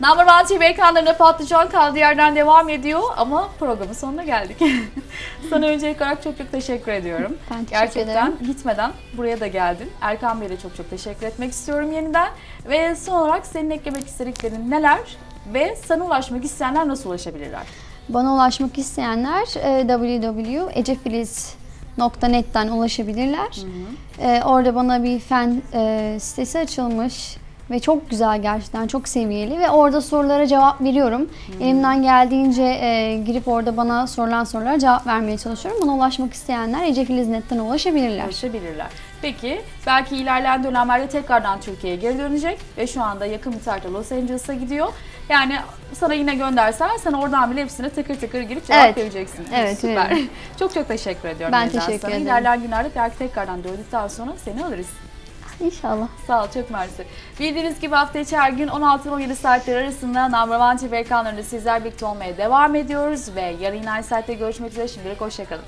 Number One TV ekranlarında patlıcan kaldığı yerden devam ediyor ama programın sonuna geldik. Sana öncelikli olarak çok çok teşekkür ediyorum. Ben teşekkür Gerçekten ederim. gitmeden buraya da geldin. Erkan Bey'e de çok çok teşekkür etmek istiyorum yeniden. Ve son olarak senin eklemek istediklerin neler ve sana ulaşmak isteyenler nasıl ulaşabilirler? Bana ulaşmak isteyenler e, www.ecefiliz.net'ten ulaşabilirler. E, orada bana bir fen e, sitesi açılmış ve çok güzel gerçekten çok seviyeli ve orada sorulara cevap veriyorum. Elimden geldiğince e, girip orada bana sorulan sorulara cevap vermeye çalışıyorum. Bana ulaşmak isteyenler ecefiliz.net'ten ulaşabilirler. Ulaşabilirler. Peki belki ilerleyen dönemlerde tekrardan Türkiye'ye geri dönecek ve şu anda yakın bir tarihte Los Angeles'a gidiyor. Yani sana yine göndersen sen oradan bile hepsine tıkır tıkır girip cevap Evet. vereceksin. Evet, Süper. veririm. çok çok teşekkür ediyorum. Ben teşekkür sana. ederim. İlerleyen günlerde belki tekrardan döndükten sonra seni alırız. İnşallah. Sağ ol, çok mersi. Bildiğiniz gibi hafta içi her gün 16-17 saatler arasında Number One TV ekranlarında sizler birlikte olmaya devam ediyoruz ve yarın aynı saatte görüşmek üzere. Şimdilik hoşçakalın.